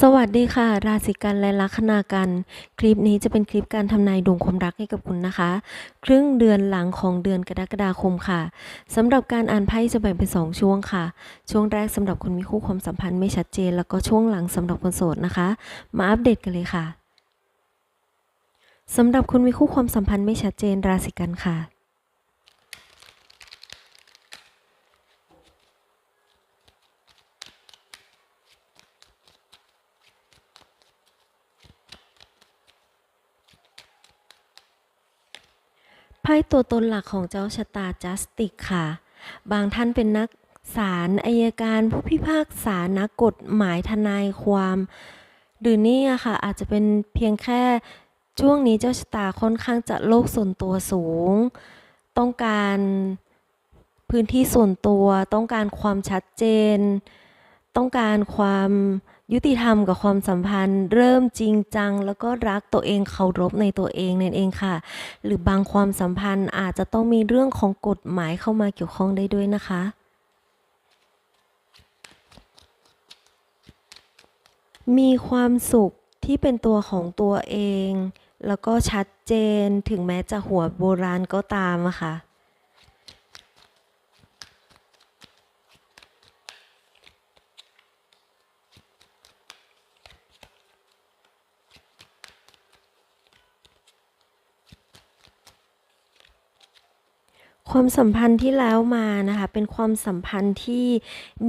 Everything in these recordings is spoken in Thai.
สวัสดีค่ะ ราศีกันและลัคนากันคลิปนี้จะเป็นคลิปการทำนายดวงความรักให้กับคุณนะคะ ครึ่งเดือนหลังของเดือนกรกฎาคมค่ะสำหรับการอ่านไพ่จะแบ่งเป็น 2 ช่วงค่ะ ช่วงแรกสำหรับคนมีคู่ความสัมพันธ์ไม่ชัดเจน แล้วก็ช่วงหลังสำหรับคนโสดนะคะ มาอัปเดตกันเลยค่ะสำหรับคนมีคู่ความสัมพันธ์ไม่ชัดเจนราศีกันค่ะ ไพ่ตัวตนหลักของเจ้าชะตาจัสติกค่ะ บางท่านเป็นนักศาลอายการผู้พิพากษานักกฎหมายทนายความ หรือนี่อะค่ะ อาจจะเป็นเพียงแค่ช่วงนี้เจ้าชะตาค่อนข้างจะโลกส่วนตัวสูง ต้องการพื้นที่ส่วนตัว ต้องการความชัดเจน ต้องการความ ยุติธรรมกับความสัมพันธ์ เริ่มจริงจัง แล้วก็รักตัวเองเคารพในตัวเองนั่นเองค่ะ หรือบางความสัมพันธ์อาจจะต้องมีเรื่องของกฎหมายเข้ามาเกี่ยวข้องได้ด้วยนะคะมีความสุขที่เป็นตัวของตัวเอง แล้วก็ชัดเจนถึงแม้จะหัวโบราณก็ตามอะค่ะ ความสัมพันธ์ที่แล้วมานะคะ เป็นความสัมพันธ์ที่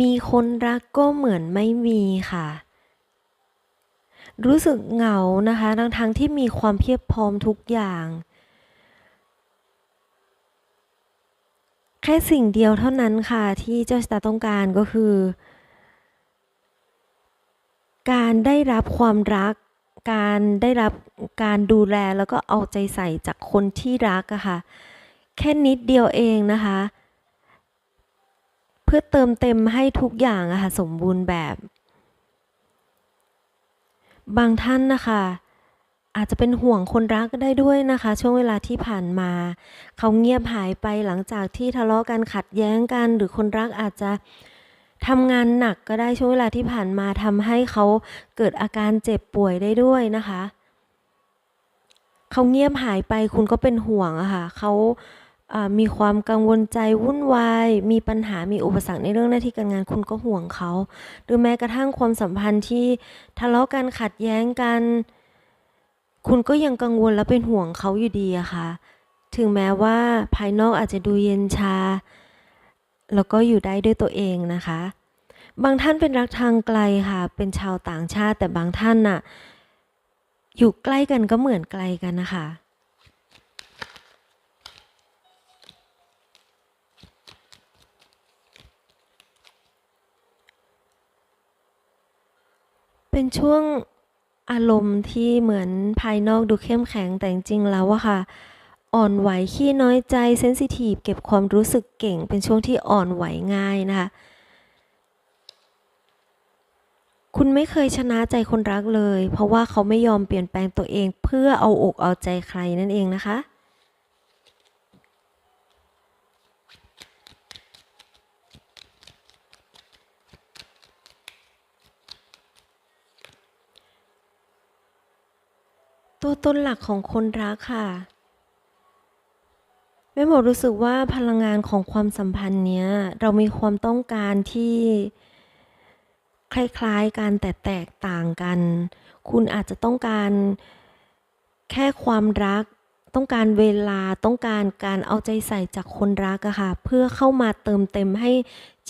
มีคนรักก็เหมือนไม่มีค่ะ รู้สึกเหงานะคะทั้งทั้งที่มีความเพียบพร้อมทุกอย่าง แค่สิ่งเดียวเท่านั้นค่ะที่เจ้าชะตาต้องการก็คือ การได้รับความรัก การได้รับการดูแลแล้วก็เอาใจใส่จากคนที่รักอะค่ะ แค่นิดเดียวเองนะคะ เพื่อเติมเต็มให้ทุกอย่างอะค่ะสมบูรณ์แบบ บางท่านนะคะอาจจะเป็นห่วงคนรักก็ได้ด้วยนะคะ ช่วงเวลาที่ผ่านมา เขาเงียบหายไปหลังจากที่ทะเลาะกันขัดแย้งกัน หรือคนรักอาจจะทำงานหนักก็ได้ช่วงเวลาที่ผ่านมาทำให้เขาเกิดอาการเจ็บป่วยได้ด้วยนะคะ เขาเงียบหายไปคุณก็เป็นห่วงอะค่ะเขาอ่า มีความกังวลใจวุ่นวาย มีปัญหามีอุปสรรคในเรื่องหน้าที่การงานคุณก็ห่วงเขา หรือแม้กระทั่งความสัมพันธ์ที่ทะเลาะกันขัดแย้งกัน คุณก็ยังกังวลและเป็นห่วงเขาอยู่ดีอะค่ะ ถึงแม้ว่าภายนอกอาจจะดูเย็นชา แล้วก็อยู่ได้ด้วยตัวเองนะคะ บางท่านเป็นรักทางไกลค่ะ เป็นชาวต่างชาติแต่บางท่านน่ะอยู่ใกล้กันก็เหมือนไกลกันนะคะ เป็นช่วงอารมณ์ที่เหมือนภายนอกดูเข้มแข็งแต่จริงๆแล้วอะค่ะ อ่อนไหวขี้น้อยใจเซนซิทีฟเก็บความรู้สึกเก่ง เป็นช่วงที่อ่อนไหวง่ายนะคะ คุณไม่เคยชนะใจคนรักเลย เพราะว่าเขาไม่ยอมเปลี่ยนแปลงตัวเองเพื่อเอาอกเอาใจใครนั่นเองนะคะ ตัวตนหลักของคนรักค่ะแม่หมอรู้สึกว่าพลังงานของความสัมพันธ์เนี้ย เรามีความต้องการที่คล้ายๆกันแต่แตกต่างกัน คุณอาจจะต้องการแค่ความรัก ต้องการเวลาต้องการการเอาใจใส่จากคนรักอะค่ะ เพื่อเข้ามาเติมเต็มให้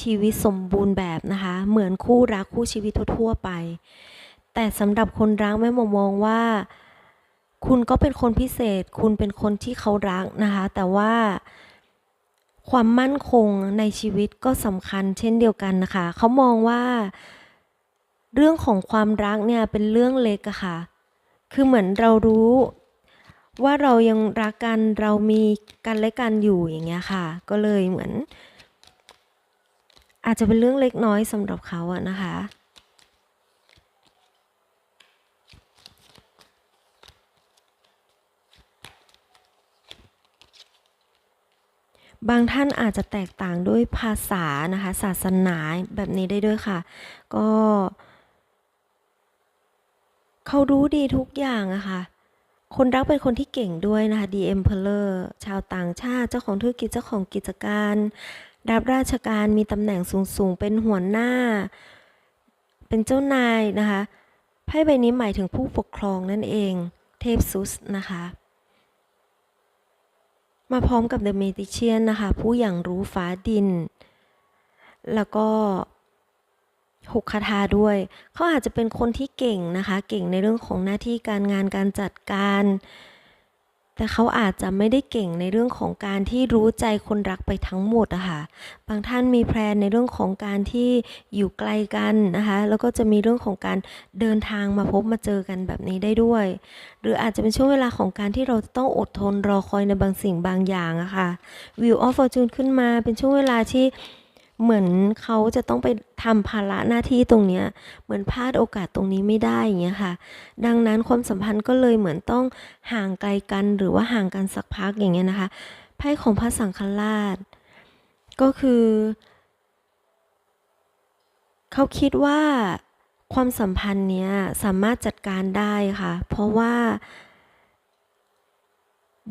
ชีวิตสมบูรณ์แบบนะคะ เหมือนคู่รักคู่ชีวิตทั่วๆไป แต่สำหรับคนรักแม่หมอมองว่า คุณก็เป็นคนพิเศษ คุณเป็นคนที่เขารักนะคะ แต่ว่าความมั่นคงในชีวิตก็สำคัญเช่นเดียวกันนะคะ เขามองว่าเรื่องของความรักเนี่ยเป็นเรื่องเล็กอะค่ะ คือเหมือนเรารู้ว่าเรายังรักกันเรามีกันและกันอยู่อย่างเงี้ยค่ะ ก็เลยเหมือน อาจจะเป็นเรื่องเล็กน้อยสำหรับเขาอะนะคะ บางท่านอาจจะแตกต่างด้วยภาษานะคะ ศาสนาแบบนี้ได้ด้วยค่ะ ก็เขารู้ดีทุกอย่างอะค่ะ คนรักเป็นคนที่เก่งด้วยนะคะ The Emperor ชาวต่างชาติ เจ้าของธุรกิจ เจ้าของกิจการ รับราชการ มีตำแหน่งสูงๆ เป็นหัวหน้า เป็นเจ้านายนะคะ ไพ่ใบนี้หมายถึงผู้ปกครองนั่นเอง เทพซุสนะคะ มาพร้อมกับ The Magician นะคะ ผู้อย่างรู้ฟ้าดิน แล้วก็หกคาถาด้วย เขาอาจจะเป็นคนที่เก่งนะคะ เก่งในเรื่องของหน้าที่การงานการจัดการ แต่เขาอาจจะไม่ได้เก่งในเรื่องของการที่รู้ใจคนรักไปทั้งหมดอะค่ะ บางท่านมีแพลนในเรื่องของการที่อยู่ไกลกันนะคะ แล้วก็จะมีเรื่องของการเดินทางมาพบมาเจอกันแบบนี้ได้ด้วย หรืออาจจะเป็นช่วงเวลาของการที่เราต้องอดทนรอคอยในบางสิ่งบางอย่างอะค่ะ Wheel of Fortune ขึ้นมาเป็นช่วงเวลาที่ เหมือนเขาจะต้องไปทำภาระหน้าที่ตรงเนี้ย เหมือนพลาดโอกาสตรงนี้ไม่ได้อย่างเงี้ยค่ะ ดังนั้นความสัมพันธ์ก็เลยเหมือนต้องห่างไกลกันหรือว่าห่างกันสักพักอย่างเงี้ยนะคะ ไพ่ของพระสังฆราช ก็คือเขาคิดว่าความสัมพันธ์เนี้ยสามารถจัดการได้ค่ะ เพราะว่า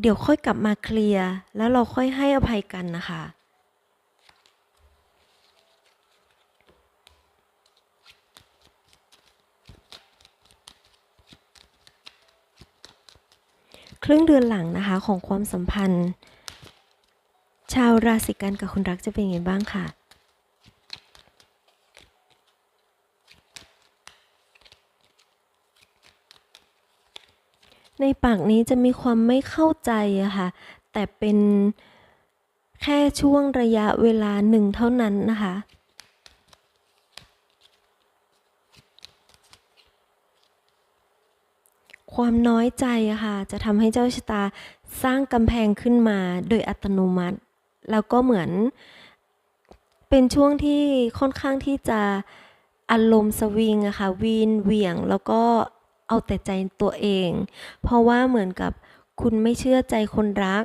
เดี๋ยวค่อยกลับมาเคลียร์แล้วเราค่อยให้อภัยกันนะคะ ครึ่งเดือนหลังนะคะของความสัมพันธ์ ชาวราศีกันกับคนรักจะเป็นยังไงบ้างค่ะในปากนี้จะมีความไม่เข้าใจอะค่ะ แต่เป็นแค่ช่วงระยะเวลาหนึ่งเท่านั้นนะคะ ความน้อยใจอะค่ะจะทำให้เจ้าชะตาสร้างกำแพงขึ้นมาโดยอัตโนมัติ แล้วก็เหมือน เป็นช่วงที่ค่อนข้างที่จะอารมณ์สวิงอะค่ะวีนเหวี่ยงแล้วก็เอาแต่ใจตัวเอง เพราะว่าเหมือนกับคุณไม่เชื่อใจคนรัก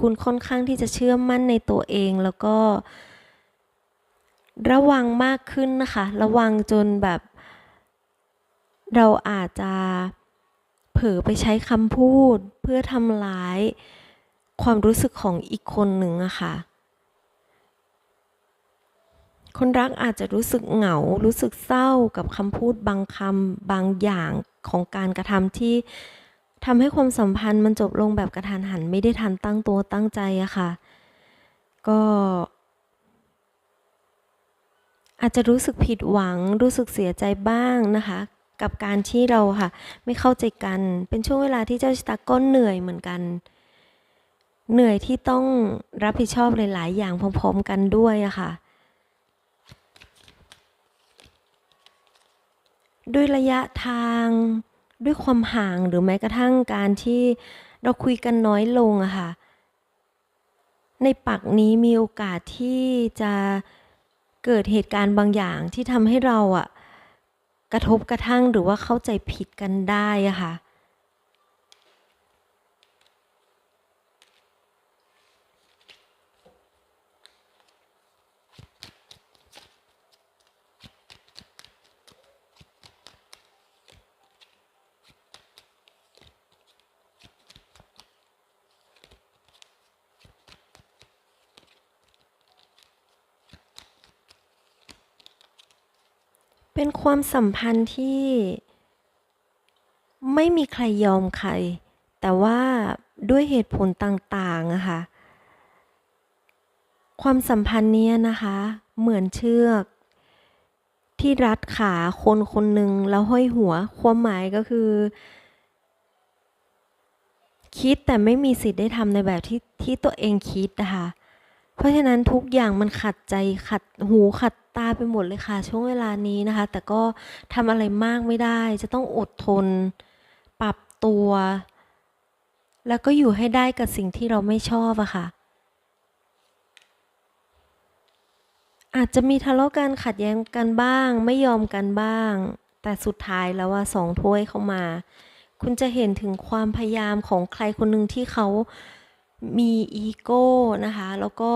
คุณค่อนข้างที่จะเชื่อมั่นในตัวเองแล้วก็ ระวังมากขึ้นนะคะ ระวังจนแบบ เราอาจจะ เผลอไปใช้คำพูดเพื่อทำร้าย ความรู้สึกของอีกคนหนึ่งอะค่ะ คนรักอาจจะรู้สึกเหงา รู้สึกเศร้ากับคำพูดบางคำบางอย่างของการกระทำที่ทำให้ความสัมพันธ์มันจบลงแบบกระทันหันไม่ได้ทันตั้งตัวตั้งใจอะค่ะ ก็ อาจจะรู้สึกผิดหวัง รู้สึกเสียใจบ้างนะคะ กับการที่เราค่ะ ไม่เข้าใจกัน เป็นช่วงเวลาที่เจ้าชะตาก็เหนื่อยเหมือนกัน เหนื่อยที่ต้องรับผิดชอบหลาย ๆ อย่างพร้อม ๆ กันด้วยอะค่ะ ด้วยระยะทางด้วยความห่างหรือแม้กระทั่งการที่เราคุยกันน้อยลงอะค่ะ ในปักนี้มีโอกาสที่จะเกิดเหตุการณ์บางอย่างที่ทำให้เราอะ กระทบกระทั่งหรือว่าเข้าใจผิดกันได้อะค่ะ เป็นความสัมพันธ์ที่ไม่มีใครยอมใคร แต่ว่าด้วยเหตุผลต่างๆอะค่ะความสัมพันธ์เนี้ยนะคะ เหมือนเชือก ที่รัดขาคนคนหนึ่งแล้วห้อยหัว ความหมายก็คือ คิดแต่ไม่มีสิทธิ์ได้ทำในแบบที่ที่ตัวเองคิดนะคะ เพราะฉะนั้นทุกอย่างมันขัดใจขัดหูขัดตาไปหมดเลยค่ะ ช่วงเวลานี้นะคะ แต่ก็ทำอะไรมากไม่ได้ จะต้องอดทน ปรับตัว แล้วก็อยู่ให้ได้กับสิ่งที่เราไม่ชอบอะค่ะ อาจจะมีทะเลาะกันขัดแย้งกันบ้าง ไม่ยอมกันบ้าง แต่สุดท้ายแล้วว่าสองถ้วยเข้ามา คุณจะเห็นถึงความพยายามของใครคนหนึ่งที่เขา มีอีโก้นะคะ แล้วก็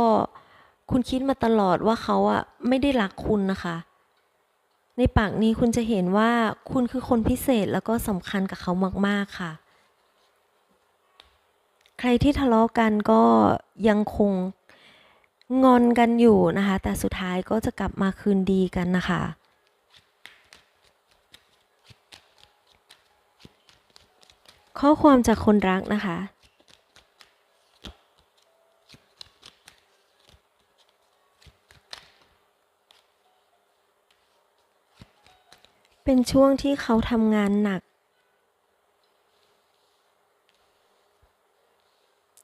คุณคิดมาตลอดว่าเขาอะไม่ได้รักคุณนะคะ ในปากนี้คุณจะเห็นว่าคุณคือคนพิเศษแล้วก็สำคัญกับเขามาก ๆ ค่ะ ใครที่ทะเลาะกันก็ยังคงงอนกันอยู่นะคะ แต่สุดท้ายก็จะกลับมาคืนดีกันนะคะข้อความจากคนรักนะคะ เป็นช่วงที่เขาทำงานหนัก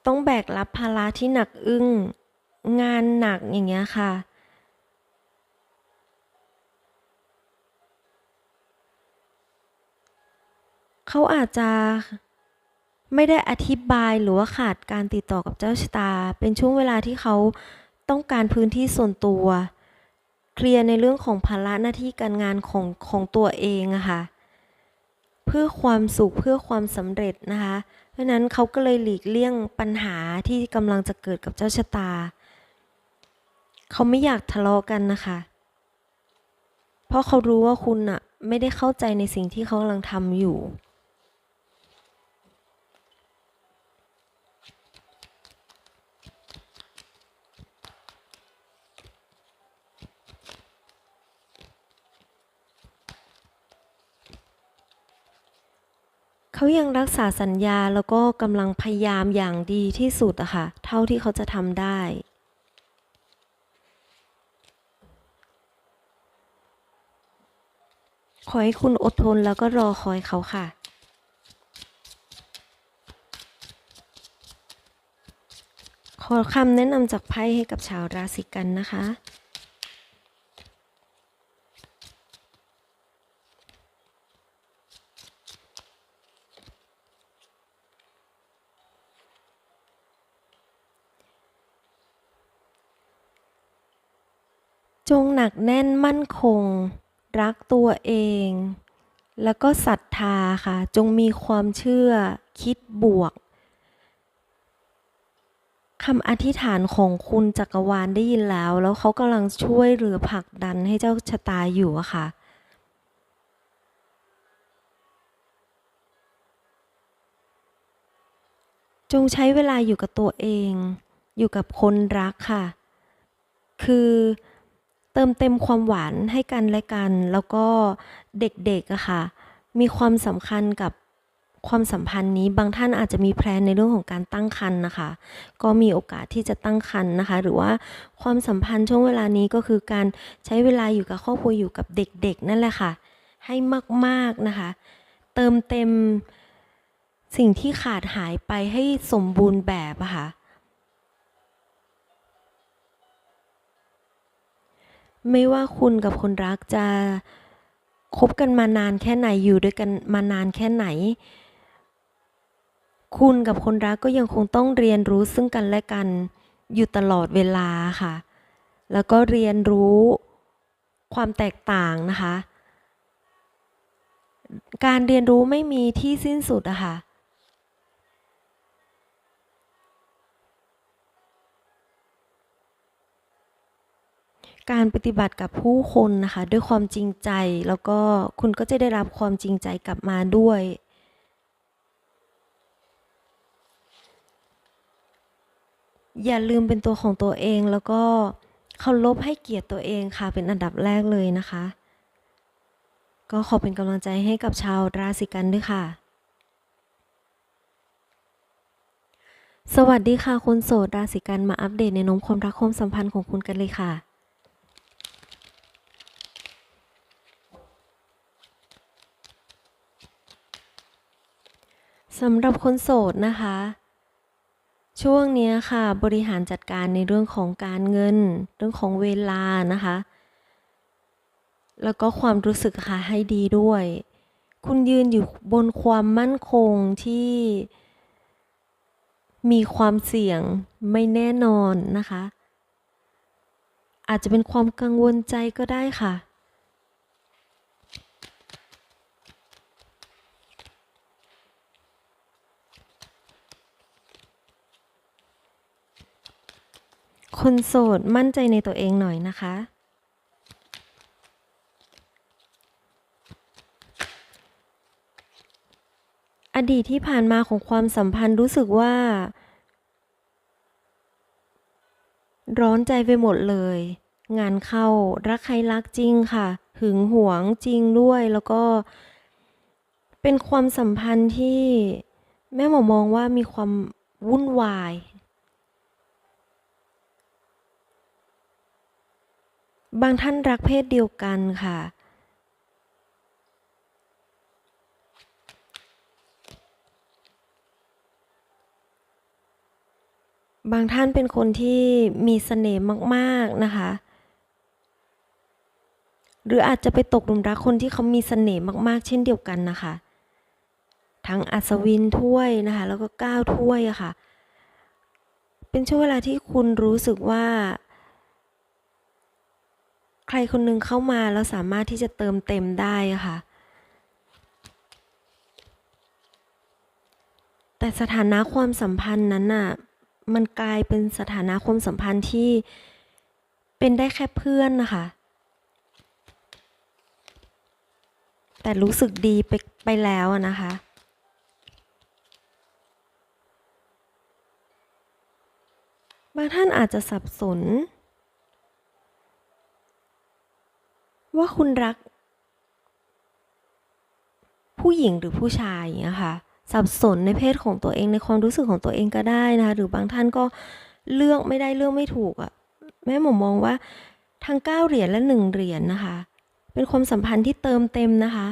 ต้องแบกรับภาระที่หนักอึ้ง งานหนักอย่างเงี้ยค่ะ เขาอาจจะไม่ได้อธิบายหรือว่าขาดการติดต่อกับเจ้าชะตา เป็นช่วงเวลาที่เขาต้องการพื้นที่ส่วนตัว เคลียร์ในเรื่องของภาระหน้าที่การงานของของตัวเองอะค่ะ เพื่อความสุขเพื่อความสำเร็จนะคะ เพราะฉะนั้นเขาก็เลยหลีกเลี่ยงปัญหาที่กำลังจะเกิดกับเจ้าชะตา เขาไม่อยากทะเลาะกันนะคะ เพราะเขารู้ว่าคุณอะไม่ได้เข้าใจในสิ่งที่เขากำลังทำอยู่ เขายังรักษาสัญญาแล้วก็กำลังพยายามอย่างดีที่สุดอะค่ะ เท่าที่เขาจะทำได้ ขอให้คุณอดทนแล้วก็รอคอยเขาค่ะขอคำแนะนำจากไพ่ให้กับชาวราศีกันนะคะ จงห นักแน่นมั่นคง รักตัวเอง แล้วก็ศรัทธาค่ะ จงมีความเชื่อคิดบวกคำอธิษฐานของคุณจักรวาลได้ยินแล้ว แล้วเขากำลังช่วยเหลือผลักดันให้เจ้าชะตาอยู่อะค่ะ จงใช้เวลาอยู่กับตัวเอง อยู่กับคนรักค่ะ คือ เติมเต็มความหวานให้กันและกัน แล้วก็เด็กๆอะค่ะ มีความสำคัญกับความสัมพันธ์นี้บางท่านอาจจะมีแพลนในเรื่องของการตั้งครรภ์นะคะ ก็มีโอกาสที่จะตั้งครรภ์นะคะ หรือว่าความสัมพันธ์ช่วงเวลานี้ก็คือการใช้เวลาอยู่กับครอบครัวอยู่กับเด็กๆ นั่นแหละค่ะ ให้มากๆนะคะ เติมเต็มสิ่งที่ขาดหายไปให้สมบูรณ์แบบอะค่ะ ไม่ว่าคุณกับคนรักจะคบกันมานานแค่ไหนอยู่ด้วยกันมานานแค่ไหน คุณกับคนรักก็ยังคงต้องเรียนรู้ซึ่งกันและกันอยู่ตลอดเวลาค่ะ แล้วก็เรียนรู้ความแตกต่างนะคะ การเรียนรู้ไม่มีที่สิ้นสุดอะค่ะ การปฏิบัติกับผู้คนนะคะ ด้วยความจริงใจ แล้วก็คุณก็จะได้รับความจริงใจกลับมาด้วย อย่าลืมเป็นตัวของตัวเองแล้วก็เคารพให้เกียรติตัวเองค่ะเป็นอันดับแรกเลยนะคะ ก็ขอเป็นกำลังใจให้กับชาวราศีกันด้วยค่ะ สวัสดีค่ะคุณโสดราศีกันมาอัปเดตในนมความรักความสัมพันธ์ของคุณกันเลยค่ะ สำหรับคนโสดนะคะ ช่วงนี้ค่ะ บริหารจัดการในเรื่องของการเงิน เรื่องของเวลานะคะ แล้วก็ความรู้สึกค่ะให้ดีด้วย คุณยืนอยู่บนความมั่นคงที่มีความเสี่ยงไม่แน่นอนนะคะ อาจจะเป็นความกังวลใจก็ได้ค่ะ คนโสดมั่นใจในตัวเองหน่อยนะคะ อดีตที่ผ่านมาของความสัมพันธ์รู้สึกว่า ร้อนใจไปหมดเลย งานเข้ารักใครรักจริงค่ะ หึงหวงจริงด้วยแล้วก็ เป็นความสัมพันธ์ที่แม่หมอมองว่ามีความวุ่นวาย บางท่านรักเพศเดียวกันค่ะ บางท่านเป็นคนที่มีเสน่ห์มากๆนะคะ หรืออาจจะไปตกหลุมรักคนที่เขามีเสน่ห์มากๆ เช่นเดียวกันนะคะ ทั้งอัศวินถ้วยนะคะ แล้วก็ก้าวถ้วยอะค่ะ เป็นช่วงเวลาที่คุณรู้สึกว่า ใครคนหนึงเข้ามาแล้วสามารถที่จะเติมเต็มได้ค่ะ แต่สถานะความสัมพันธ์นั้นน่ะ มันกลายเป็นสถานะความสัมพันธ์ที่เป็นได้แค่เพื่อนนะคะ แต่รู้สึกดีไปไปแล้วนะคะบางท่านอาจจะสับสน ว่าคุณรัก ผู้หญิงหรือผู้ชายอย่างเงี้ยค่ะสับสนในเพศของตัวเองในความรู้สึกของตัวเองก็ได้นะคะหรือบางท่านก็เลือกไม่ได้เลือกไม่ถูกอะ่ะแม่หมอมองว่าทั้งเก้าเหรียญและหนึ่งเหรียญนะคะ เป็นความสัมพันธ์ที่เติมเต็มนะคะ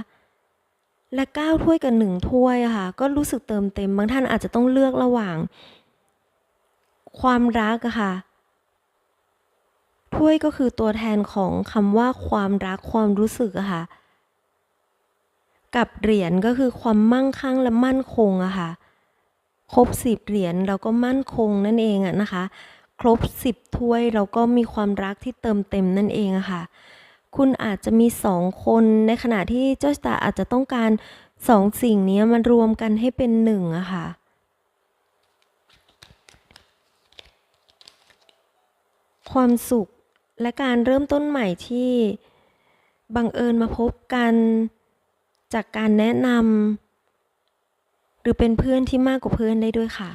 และเก้าถ้วยกับหนึ่งถ้วยอะค่ะ ก็รู้สึกเติมเต็ม บางท่านอาจจะต้องเลือกระหว่าง ความรักอะค่ะ ถ้วยก็คือตัวแทนของคำว่าความรักความรู้สึกอะค่ะ กับเหรียญก็คือความมั่งคั่งและมั่นคงอะค่ะ ครบสิบเหรียญเราก็มั่นคงนั่นเองอะนะคะ ครบสิบถ้วยเราก็มีความรักที่เติมเต็มนั่นเองอะค่ะ คุณอาจจะมีสองคนในขณะที่เจ้าชะตาอาจจะต้องการสองสิ่งนี้มันรวมกันให้เป็นหนึ่งอะค่ะความสุข และการเริ่มต้นใหม่ที่บังเอิญมาพบกันจากการแนะนำหรือเป็นเพื่อนที่มากกว่าเพื่อนได้ด้วยค่ะ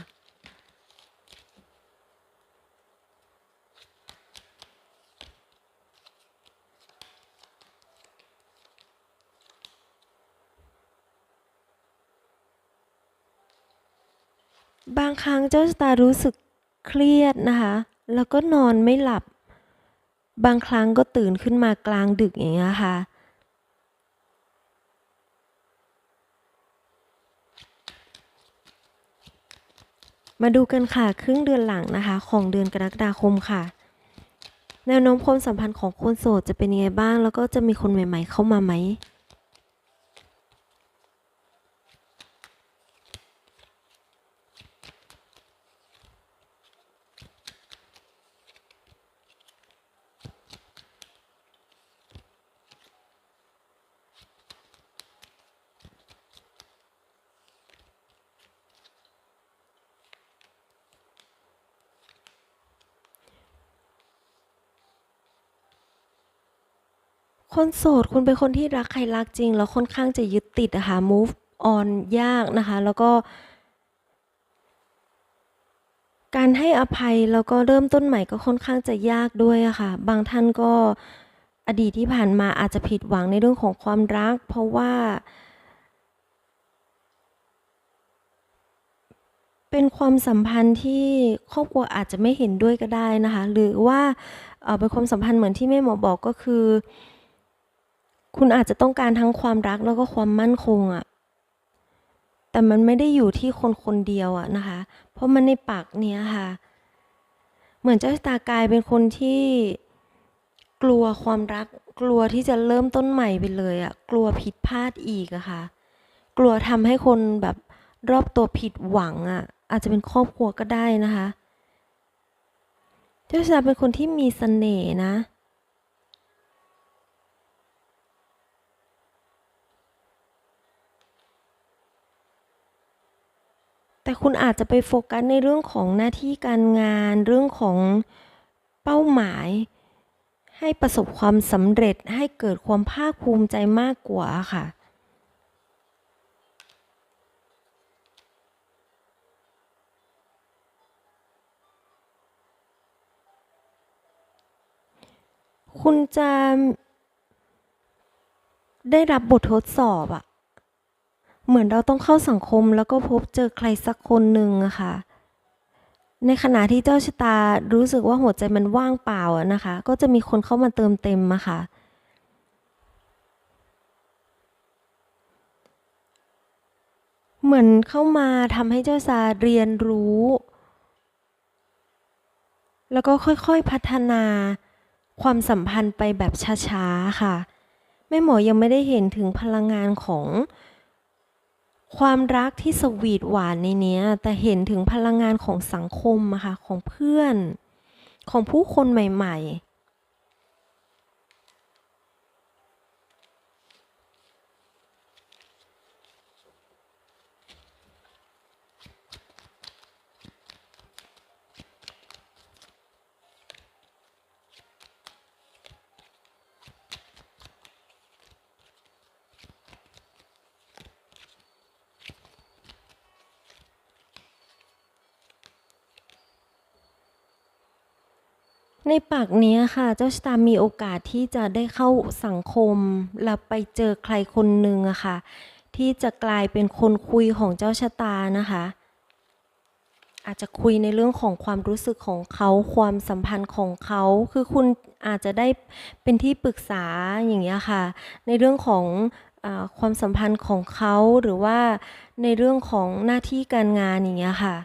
บางครั้งเจ้าชะตารู้สึกเครียดนะคะ แล้วก็นอนไม่หลับ บางครั้งก็ตื่นขึ้นมากลางดึกอย่างเงี้ยค่ะ มาดูกันค่ะ ครึ่งเดือนหลังนะคะ ของเดือนกรกฎาคมค่ะ แนวโน้มความสัมพันธ์ของคนโสดจะเป็นยังไงบ้าง แล้วก็จะมีคนใหม่ ๆ เข้ามาไหม คนโสดคุณเป็นคนที่รักใครรักจริง แล้วค่อนข้างจะยึดติดอะคะ move on ยากนะคะ แล้วก็ การให้อภัยแล้วก็เริ่มต้นใหม่ก็ค่อนข้างจะยากด้วยอะค่ะ บางท่านก็อดีตที่ผ่านมาอาจจะผิดหวังในเรื่องของความรัก เพราะว่า เป็นความสัมพันธ์ที่ครอบครัวอาจจะไม่เห็นด้วยก็ได้นะคะ หรือว่าเป็นความสัมพันธ์เหมือนที่แม่หมอบอกก็คือ คุณอาจจะต้องการทั้งความรักแล้วก็ความมั่นคงอะแต่มันไม่ได้อยู่ที่คนคนเดียวอะนะคะ เพราะมันในปากเนี้ยค่ะ เหมือนเจ้าชะตากายเป็นคนที่กลัวความรัก กลัวที่จะเริ่มต้นใหม่ไปเลยอะกลัวผิดพลาดอีกอะค่ะ กลัวทำให้คนแบบรอบตัวผิดหวังอะอาจจะเป็นครอบครัวก็ได้นะคะ เจ้าชะตาเป็นคนที่มีเสน่ห์นะ แต่คุณอาจจะไปโฟกัสในเรื่องของหน้าที่การงาน เรื่องของเป้าหมาย ให้ประสบความสำเร็จให้เกิดความภาคภูมิใจมากกว่าค่ะคุณจะได้รับบททดสอบอะ เหมือนเราต้องเข้าสังคมแล้วก็พบเจอใครสักคนหนึ่งอะค่ะ ในขณะที่เจ้าชะตารู้สึกว่าหัวใจมันว่างเปล่าอะนะคะ ก็จะมีคนเข้ามาเติมเต็มอะค่ะ เหมือนเข้ามาทำให้เจ้าชาเรียนรู้ แล้วก็ค่อยๆพัฒนาความสัมพันธ์ไปแบบช้าๆค่ะ แม่หมอยังไม่ได้เห็นถึงพลังงานของ ความรักที่สวีทหวานในเนี้ย แต่เห็นถึงพลังงานของสังคมอะค่ะของเพื่อน ของผู้คนใหม่ ๆ ในปากนี้ค่ะ เจ้าชะตามีโอกาสที่จะได้เข้าสังคมแล้วไปเจอใครคนหนึ่งอะค่ะ ที่จะกลายเป็นคนคุยของเจ้าชะตานะคะ อาจจะคุยในเรื่องของความรู้สึกของเขาความสัมพันธ์ของเขา คือคุณอาจจะได้เป็นที่ปรึกษาอย่างเงี้ยค่ะ ในเรื่องของอความสัมพันธ์ของเขาหรือว่าในเรื่องของหน้าที่การงานอย่างเงี้ยค่ะ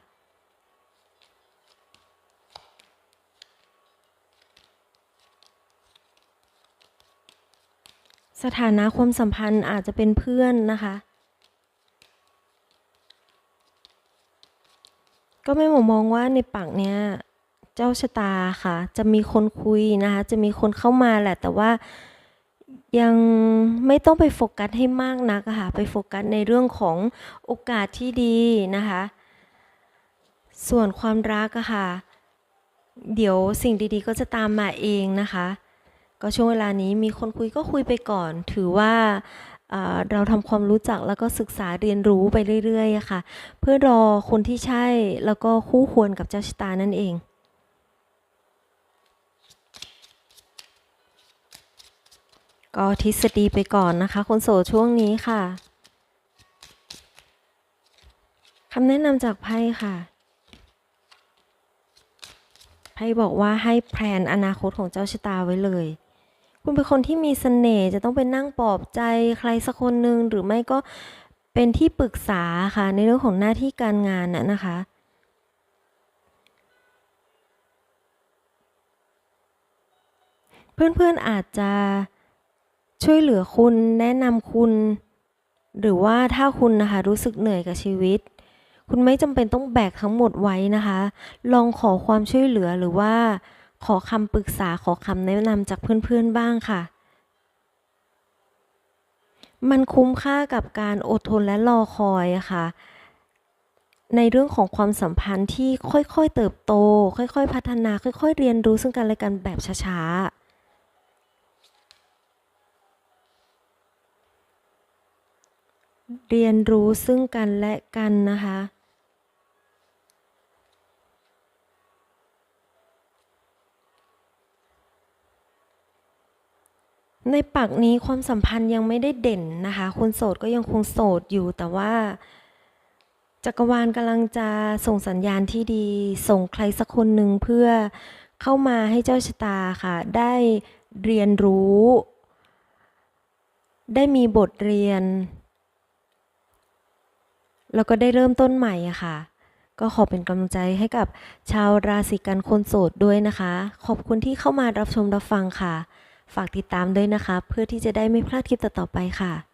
สถานะความสัมพันธ์อาจจะเป็นเพื่อนนะคะ ก็ไม่หมอมองว่าในปากเนี้ยเจ้าชะตาค่ะ จะมีคนคุยนะคะ จะมีคนเข้ามาแหละ แต่ว่ายังไม่ต้องไปโฟกัสให้มากนักค่ะ ไปโฟกัสในเรื่องของโอกาสที่ดีนะคะ ส่วนความรักอะค่ะ เดี๋ยวสิ่งดีๆ ก็จะตามมาเองนะคะ ก็ช่วงเวลานี้มีคนคุยก็คุยไปก่อน ถือว่าเราทำความรู้จักแล้วก็ศึกษาเรียนรู้ไปเรื่อยๆค่ะ เพื่อรอคนที่ใช่แล้วก็คู่ควรกับเจ้าชะตานั่นเองก็ทฤษฎีไปก่อนนะคะ คนโสดช่วงนี้ค่ะคำแนะนำจากไพ่ค่ะ ไพ่บอกว่าให้แพลนอนาคตของเจ้าชะตาไว้เลย คุณเป็นคนที่มีเสน่ห์จะต้องไปนั่งปลอบใจใครสักคนหนึ่งหรือไม่ก็เป็นที่ปรึกษาค่ะในเรื่องของหน้าที่การงานน่ะนะคะ เพื่อนๆอาจจะช่วยเหลือคุณแนะนำคุณ หรือว่าถ้าคุณนะคะรู้สึกเหนื่อยกับชีวิต คุณไม่จำเป็นต้องแบกทั้งหมดไว้นะคะ ลองขอความช่วยเหลือหรือว่า ขอคำปรึกษาขอคำแนะนำจากเพื่อนๆบ้างค่ะ มันคุ้มค่ากับการอดทนและรอคอยค่ะ ในเรื่องของความสัมพันธ์ที่ค่อยๆเติบโต ค่อยๆ พัฒนา ค่อยๆ เรียนรู้ซึ่งกันและกันแบบช้าๆเรียนรู้ซึ่งกันและกันนะคะ ในปักนี้ความสัมพันธ์ยังไม่ได้เด่นนะคะ คนโสดก็ยังคงโสดอยู่แต่ว่าจักรวาลกำลังจะส่งสัญญาณที่ดี ส่งใครสักคนหนึ่งเพื่อเข้ามาให้เจ้าชะตาค่ะ ได้เรียนรู้ ได้มีบทเรียน แล้วก็ได้เริ่มต้นใหม่อะค่ะ ก็ขอเป็นกำลังใจให้กับชาวราศีกันคนโสดด้วยนะคะ ขอบคุณที่เข้ามารับชมรับฟังค่ะ ฝากติดตามด้วยนะคะ เพื่อที่จะได้ไม่พลาดคลิปต่อๆไปค่ะ